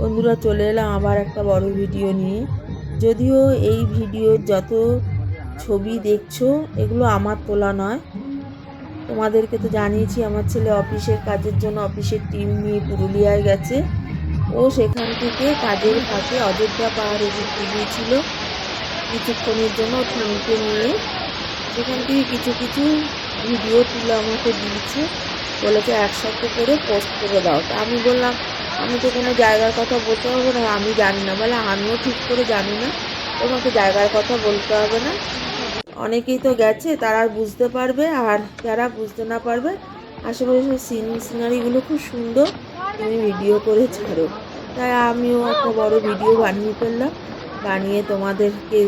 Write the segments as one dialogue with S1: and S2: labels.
S1: বন্ধুরা চলে এলাম আবার একটা বড় ভিডিও নিয়ে। যদিও এই ভিডিওর যত ছবি দেখছ, এগুলো আমার তোলা নয়। তোমাদেরকে তো জানিয়েছি, আমার ছেলে অফিসের কাজের জন্য অফিসের টিম নিয়ে পুরুলিয়ায় গেছে। ও সেখান থেকে কাজের ফাঁকে অযোধ্যা পাহাড়ে ঘুরতে গিয়েছিল কিছুক্ষণের জন্য টিমকে নিয়ে সেখান থেকে কিছু কিছু ভিডিও তুলে আমাকে দিয়েছে। বলেছে একসাথে করে পোস্ট করে দাও। তা আমি বললাম আমি তো কোনো জায়গার কথা বলতে পারব না, আমি জানি না। বলে আমিও ঠিক করে জানি না। তোমাকে জায়গার কথা বলতে হবে না। অনেকেই তো গেছে, তারা বুঝতে পারবে আর যারা বুঝতে না পারবে আশেপাশে সিন সিনারিগুলো খুব সুন্দর। তুমি ভিডিও করে ছাড়ো। তাই আমিও একটা বড় ভিডিও বানিয়ে ফেললাম। বানিয়ে তোমাদেরকে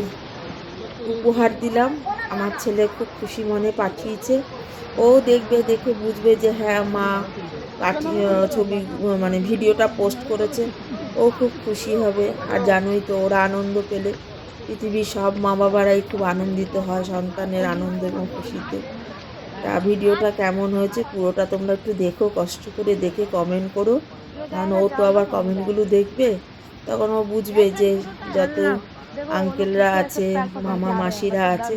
S1: উপহার দিলাম। আমার ছেলে খুব খুশি মনে পাঠিয়েছে। ও দেখবে, দেখে বুঝবে যে হ্যাঁ মা পাঠিয়ে ছবি মানে ভিডিওটা পোস্ট করেছে। ও খুব খুশি হবে। আর জানোই তো, ওরা আনন্দ পেলে পৃথিবীর সব মা বাবারাই খুব আনন্দিত হয় সন্তানের আনন্দ এবং খুশিতে। তা ভিডিওটা কেমন হয়েছে পুরোটা তোমরা একটু দেখো, কষ্ট করে দেখে কমেন্ট করো। কারণ ও তো আবার কমেন্টগুলো দেখবে, তখন ও বুঝবে যে যত আঙ্কেলরা আছে মামা মাসিরা আছে,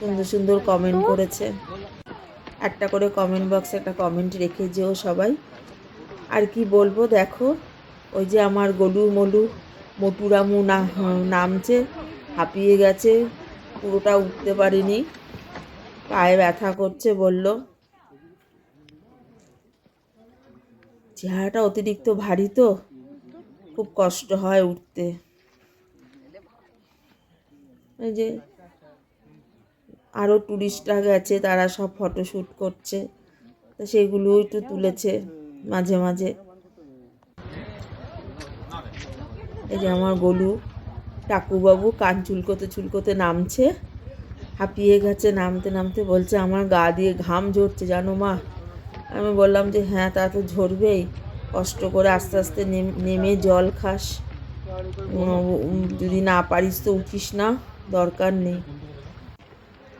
S1: সুন্দর সুন্দর কমেন্ট করেছে। একটা করে কমেন্ট বক্সে একটা কমেন্ট রেখে যেও সবাই। আর কি বলব দেখো, ওই যে আমার গলু মলু, মটুরামু না, নামছে, হাঁপিয়ে গেছে, পুরোটা উঠতে পারিনি। পায়ে ব্যথা করছে বলল। চেহারাটা অতিরিক্ত ভারী তো, খুব কষ্ট হয় উঠতে। এই যে আরও ট্যুরিস্টরা গেছে, তারা সব ফটোশ্যুট করছে। তো সেগুলো একটু তুলেছে মাঝে মাঝে। এই যে আমার গলু, টাকুবাবু কান চুলকোতে চুলকোতে নামছে। হাঁপিয়ে গেছে, নামতে নামতে বলছে, আমার গা দিয়ে ঘাম ঝরছে, জানো মা? আমি বললাম যে হ্যাঁ তা তো ঝরবেই। কষ্ট করে আস্তে আস্তে নেমে জল খাস। যদি না পারিস তো উঠিস না, দরকার নেই।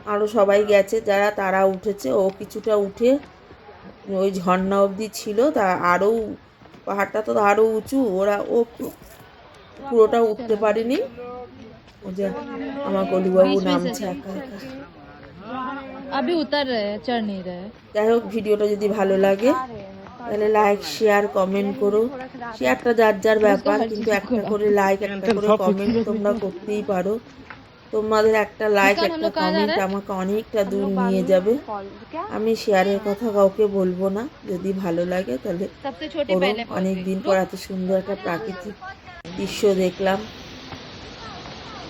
S1: আরও সবাই গেছে যারা তারা উঠেছে ও কিছুটা উঠে ওই ঝর্ণা অবধি ছিল তা আরও পাহাড়টা তো আরও উঁচু ওরা ও পু- পুরোটা উঠতে পারেনি ও যে আমার কলুবাবু নামছে একা একা
S2: अभी उतर रहे हैं चढ़ नहीं रहे
S1: যাই হোক ভিডিওটা যদি ভালো লাগে তাহলে লাইক শেয়ার কমেন্ট করো শেয়ারটা যার যার ব্যাপার কিন্তু একটা করে লাইক একটা করে কমেন্ট তোমরা করতেই পারো তোমাদের একটা লাইক একটা কমেন্ট আমাকে অনেকটা দূর নিয়ে যাবে। আমি শেয়ারের কথা কাউকে বলব না। যদি ভালো লাগে তাহলে অনেক দিন পর এত সুন্দর একটা প্রাকৃতিক দৃশ্য দেখলাম।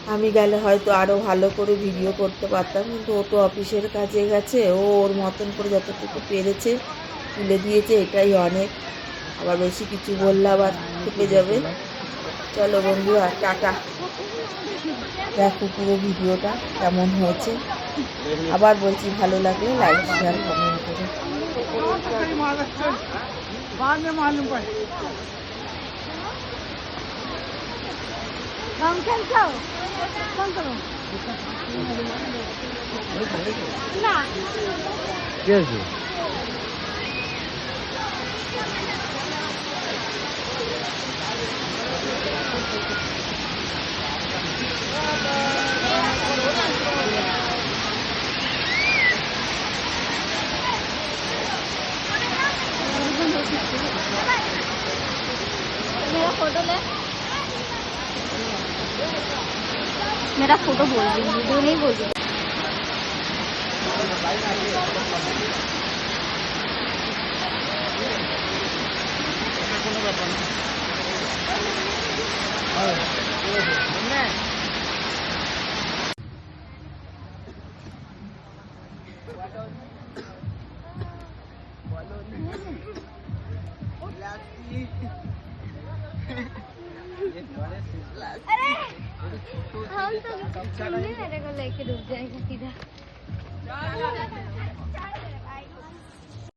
S1: আমি গেলে হয়তো আরও ভালো করে ভিডিও করতে পারতাম কিন্তু ও তো অফিসের কাজে গেছে। ও ওর মতন করে যতটুকু পেরেছে তুলে দিয়েছে এটাই অনেক। আবার বেশি কিছু বললে আবার হ্যাঁ, থেকে যাবে। হ্যাঁ, হ্যাঁ। চলো বন্ধুরা টাটা। দেখো পুরো ভিডিওটা কেমন হয়েছে। আবার বলছি ভালো লাগলে লাইক শেয়ার কমেন্ট করো।
S2: मेरा फ़ोटो ले। मेरा फ़ोटो बोल दी वीडियो नहीं बोल अरे हम तो लेके डूब जाएगा सीधा।